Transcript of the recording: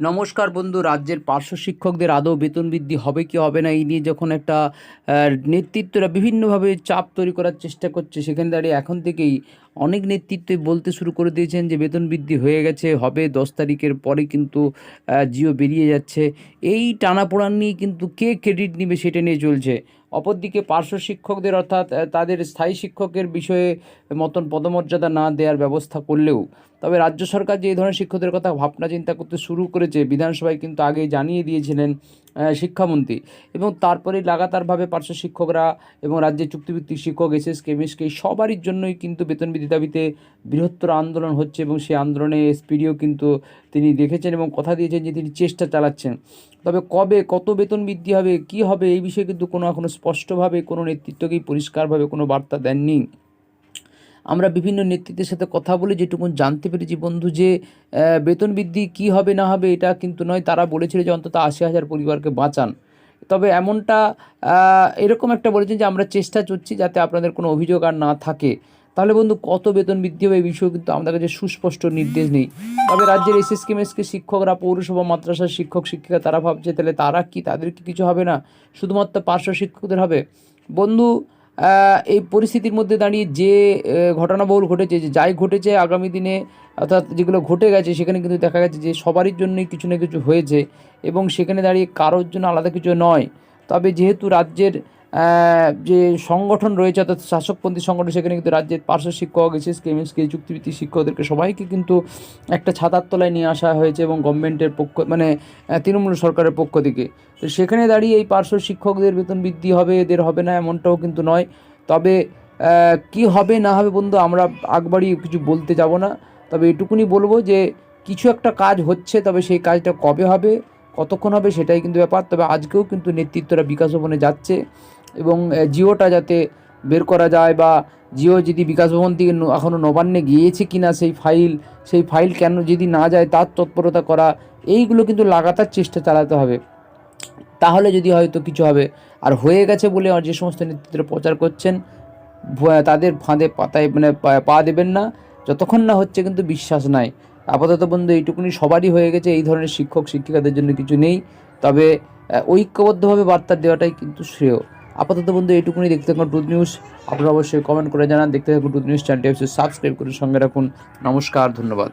নমস্কার বন্ধু, রাজ্যের পার্শ্ব শিক্ষকদের আদৌ বেতন বৃদ্ধি হবে কি হবে না এই নিয়ে যখন একটা নেতৃত্বরা বিভিন্নভাবে চাপ তৈরি করার চেষ্টা করছে, সেখানে দাঁড়িয়ে এখন থেকেই অনেক নেতৃত্বই বলতে শুরু করে দিয়েছেন যে বেতন বৃদ্ধি হয়ে গেছে, হবে দশ তারিখের পরে কিন্তু জিও বেরিয়ে যাচ্ছে। এই টানাপোড়ান নিয়ে কিন্তু কে ক্রেডিট নেবে সেটা নিয়ে চলছে। অপরদিকে পার্শ্ব শিক্ষকদের অর্থাৎ তাদের স্থায়ী শিক্ষকের বিষয়ে মতন পদমর্যাদা না দেওয়ার ব্যবস্থা করলেও তবে রাজ্য সরকার যে এই ধরনের শিক্ষকদের কথা ভাবনা চিন্তা করতে শুরু করেছে, বিধানসভায় কিন্তু আগে জানিয়ে দিয়েছিলেন শিক্ষামন্ত্রী। এবং তারপরে লাগাতারভাবে পার্শ্ব শিক্ষকরা এবং রাজ্যের চুক্তিভিত্তিক শিক্ষক এসএস কেমিসকে সবারই জন্যই কিন্তু বেতন বৃদ্ধি দাবিতে বৃহত্তর আন্দোলন হচ্ছে এবং সেই আন্দোলনে এসপিডিও কিন্তু তিনি দেখেছেন এবং কথা দিয়েছেন যে তিনি চেষ্টা চালাচ্ছেন। তবে কবে কত বেতন বৃদ্ধি হবে, কি হবে, এই বিষয়ে কিন্তু কোনো এখনও স্পষ্টভাবে, কোনো নেতৃত্বকেই পরিষ্কারভাবে কোনো বার্তা দেননি। আমরা বিভিন্ন নেতৃত্বের সাথে কথা বলে যেটুকু জানতে পেরেছি, বন্ধু, যে বেতন বৃদ্ধি কি হবে, না হবে, এটা কিন্তু নয়। তারা বলেছিল যে, অন্তত আশি হাজার পরিবারকে বাঁচান। তবে এমনটা এরকম একটা বলেছেন যে, আমরা চেষ্টা করছি যাতে আপনাদের কোনো অভিযোগ আর না থাকে। তাহলে, বন্ধু, কত বেতন বৃদ্ধি হবে এই বিষয়ে কিন্তু আমাদের কাছে সুস্পষ্ট নির্দেশ নেই। তবে রাজ্যের এসএসকে মেসকে শিক্ষকরা, পৌরসভা, মাদ্রাসার শিক্ষক, শিক্ষিকা, তারা ভাবছে, তাহলে তারা কি, তাদের কি কিছু হবে না? শুধুমাত্র পার্শ্ব শিক্ষকদের হবে? বন্ধু এই পরিস্থিতির মধ্যে দাঁড়িয়ে যে ঘটনাবহুল ঘটেছে, যে যাই ঘটেছে আগামী দিনে, অর্থাৎ যেগুলো ঘটে গেছে, সেখানে কিন্তু দেখা গেছে যে সবারই জন্যই কিছু না কিছু হয়েছে এবং সেখানে দাঁড়িয়ে কারোর জন্য আলাদা কিছু নয়। তবে যেহেতু রাজ্যের যে সংগঠন রয়েছে, অর্থাৎ শাসকপন্থী সংগঠন, সেখানে কিন্তু রাজ্যের পার্শ্ব শিক্ষক এসএস কেমিসকে চুক্তিভিত্তিক শিক্ষকদেরকে সবাইকে কিন্তু একটা ছাতার তলায় নিয়ে আসা হয়েছে এবং গভর্নমেন্টের পক্ষ মানে তৃণমূল সরকারের পক্ষ থেকে। তো সেখানে দাঁড়িয়ে এই পার্শ্ব শিক্ষকদের বেতন বৃদ্ধি হবে, এদের হবে না, এমনটাও কিন্তু নয়। তবে কি হবে, না হবে বন্ধু, আমরা আগবাড়ি কিছু বলতে যাব না। তবে এটুকুনি বলব যে, কিছু একটা কাজ হচ্ছে, তবে সেই কাজটা কবে হবে, কতক্ষণ হবে, সেটাই কিন্তু ব্যাপার। তবে আজকেও কিন্তু নেতৃত্বরা বিকাশ ভবনে যাচ্ছে। এবং জিওটা যাতে বের করা যায় বা জিও যদি বিকাশ ভবন থেকে এখনও নবান্নে গিয়েছে কিনা সেই ফাইল সেই ফাইল কেন যদি না যায় তার তৎপরতা করা, এইগুলো কিন্তু লাগাতার চেষ্টা চালাতে হবে। তাহলে যদি হয়তো কিছু হবে। আর হয়ে গেছে বলে আর যে সমস্ত নেতৃত্বরা প্রচার করছেন তাদের ফাঁদে পাতায় মানে পা দেবেন না। যতক্ষণ না হচ্ছে কিন্তু বিশ্বাস নাই। আপাতত বন্ধু এইটুকুনি সবারই হয়ে গেছে। এই ধরনের শিক্ষক, শিক্ষিকাদের জন্য কিছু নেই। তবে ঐক্যবদ্ধভাবে বার্তা দেওয়াটাই কিন্তু শ্রেয়। আপাতত বন্ধু, এইটুকুনি দেখতে থাকুন টুথ নিউজ আপনারা অবশ্যই কমেন্ট করে জানান। দেখতে থাকুন টুথ নিউজ চ্যানেলটি অবশ্যই সাবস্ক্রাইব করে সঙ্গে রাখুন। নমস্কার, ধন্যবাদ।